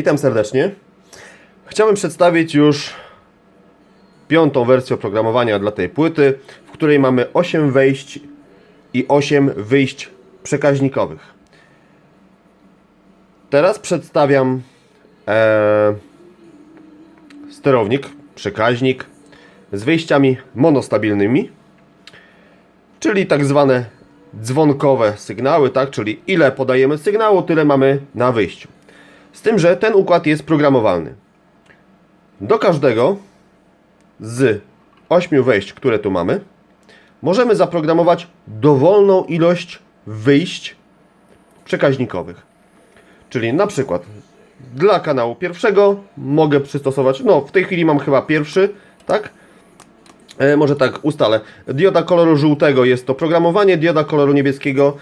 Witam serdecznie. Chciałem przedstawić już piątą wersję oprogramowania dla tej płyty, w której mamy 8 wejść i 8 wyjść przekaźnikowych. Teraz przedstawiam e, sterownik, przekaźnik z wyjściami monostabilnymi, czyli tak zwane dzwonkowe sygnały, tak? czyli ile podajemy sygnału, tyle mamy na wyjściu. Z tym, że ten układ jest programowalny. Do każdego z ośmiu wejść, które tu mamy, możemy zaprogramować dowolną ilość wyjść przekaźnikowych. Czyli na przykład dla kanału pierwszego mogę przystosować, no w tej chwili mam chyba pierwszy, tak? E, może tak ustalę. Dioda koloru żółtego jest to programowanie, dioda koloru niebieskiego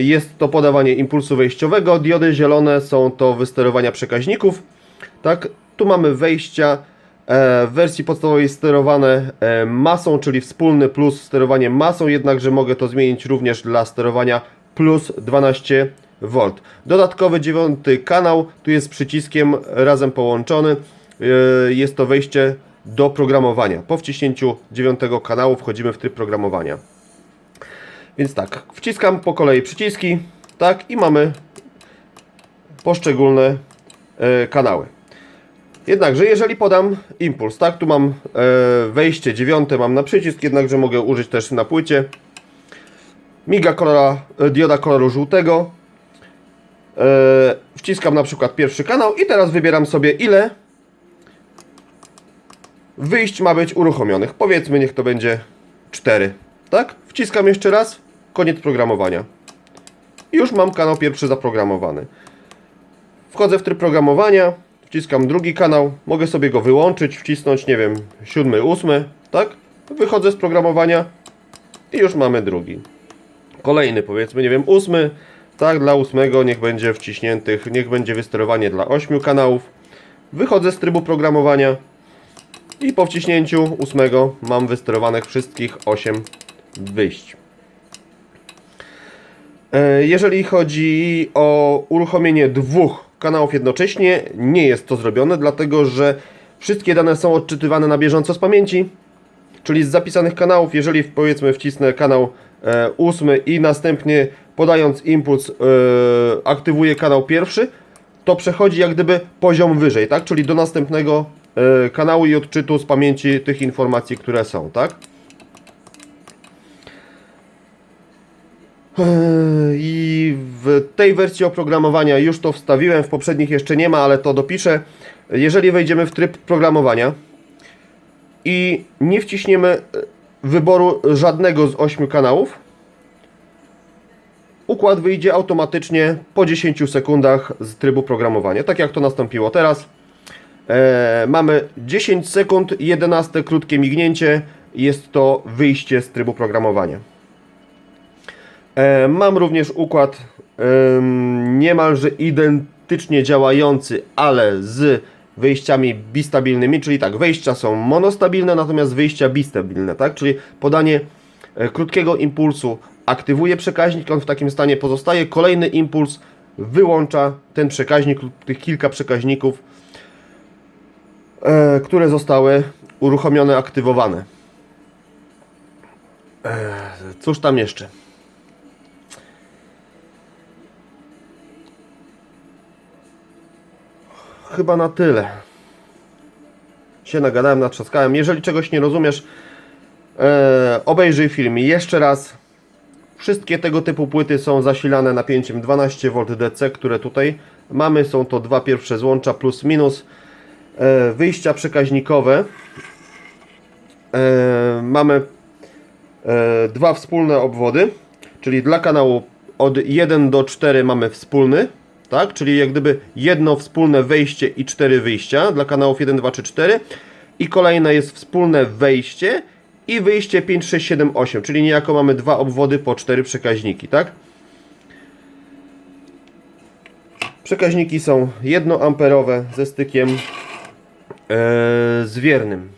jest to podawanie impulsu wejściowego, diody zielone są to wysterowania przekaźników. Tak, tu mamy wejścia e, w wersji podstawowej sterowane e, masą, czyli wspólny plus sterowanie masą, jednakże mogę to zmienić również dla sterowania plus 12 V. Dodatkowy dziewiąty kanał, tu jest przyciskiem razem połączony. E, Jest to wejście do programowania. Po wciśnięciu dziewiątego kanału wchodzimy w tryb programowania. Więc tak, wciskam po kolei przyciski, tak i mamy poszczególne e, kanały. Jednakże jeżeli podam impuls, tak, tu mam e, wejście dziewiąte, mam na przycisk, jednakże mogę użyć też na płycie. Miga kolora, e, dioda koloru żółtego. E, wciskam na przykład pierwszy kanał i teraz wybieram sobie ile wyjść ma być uruchomionych. Powiedzmy, niech to będzie 4. Tak? Wciskam jeszcze raz. Koniec programowania. Już mam kanał pierwszy zaprogramowany. Wchodzę w tryb programowania. Wciskam drugi kanał. Mogę sobie go wyłączyć, wcisnąć, nie wiem, siódmy, ósmy. Tak? Wychodzę z programowania i już mamy drugi. Kolejny, powiedzmy, nie wiem, ósmy. Tak, dla ósmego niech będzie wciśniętych, niech będzie wysterowanie dla ośmiu kanałów. Wychodzę z trybu programowania. I po wciśnięciu ósmego mam wysterowanych wszystkich 8 wyjść. E, Jeżeli chodzi o uruchomienie dwóch kanałów jednocześnie, nie jest to zrobione, dlatego że wszystkie dane są odczytywane na bieżąco z pamięci, czyli z zapisanych kanałów. Jeżeli powiedzmy wcisnę kanał e, ósmy i następnie podając impuls e, aktywuję kanał pierwszy, to przechodzi jak gdyby poziom wyżej, tak? Czyli do następnego kanału i odczytu z pamięci tych informacji, które są, tak? I w tej wersji oprogramowania już to wstawiłem, w poprzednich jeszcze nie ma, ale to dopiszę. Jeżeli wejdziemy w tryb programowania i nie wciśniemy e, wyboru żadnego z ośmiu kanałów, układ wyjdzie automatycznie po 10 sekundach z trybu programowania, tak jak to nastąpiło teraz. E, mamy 10 sekund, 11 krótkie mignięcie, jest to wyjście z trybu programowania. E, mam również układ em, niemalże identycznie działający, ale z wyjściami bistabilnymi, czyli tak, wejścia są monostabilne, natomiast wyjścia bistabilne, tak? Czyli podanie e, krótkiego impulsu aktywuje przekaźnik, on w takim stanie pozostaje, kolejny impuls wyłącza ten przekaźnik lub tych kilka przekaźników, e, które zostały uruchomione, aktywowane. Cóż tam jeszcze? Chyba na tyle. Się nagadałem, natrzaskałem. Jeżeli czegoś nie rozumiesz, e, obejrzyj film jeszcze raz. Wszystkie tego typu płyty są zasilane napięciem 12V DC, które tutaj mamy. Są to dwa pierwsze złącza plus minus. E, wyjścia przekaźnikowe. E, mamy e, dwa wspólne obwody, czyli dla kanału od 1 do 4 mamy wspólny, tak? Czyli jak gdyby jedno wspólne wejście i cztery wyjścia dla kanałów 1, 2 czy 4 i kolejne jest wspólne wejście i wyjście 5, 6, 7, 8, czyli niejako mamy dwa obwody po cztery przekaźniki, tak? Przekaźniki są jednoamperowe ze stykiem e, zwiernym.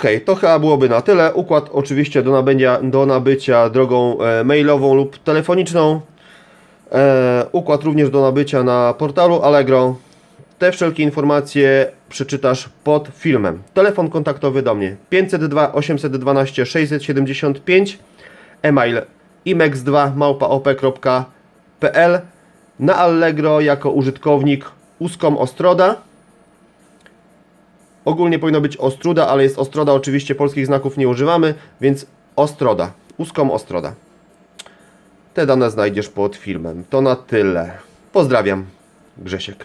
Ok, to chyba byłoby na tyle. Układ oczywiście do nabycia, do nabycia drogą e, mailową lub telefoniczną. E, układ również do nabycia na portalu Allegro. Te wszelkie informacje przeczytasz pod filmem. Telefon kontaktowy do mnie 502 812 675 e-mail imex2 małpaop.pl na Allegro jako użytkownik Uskom Ostroda. Ogólnie powinno być Ostruda, ale jest Ostroda, oczywiście polskich znaków nie używamy, więc Ostroda, Uskom Ostroda. Te dane znajdziesz pod filmem. To na tyle. Pozdrawiam. Grzesiek.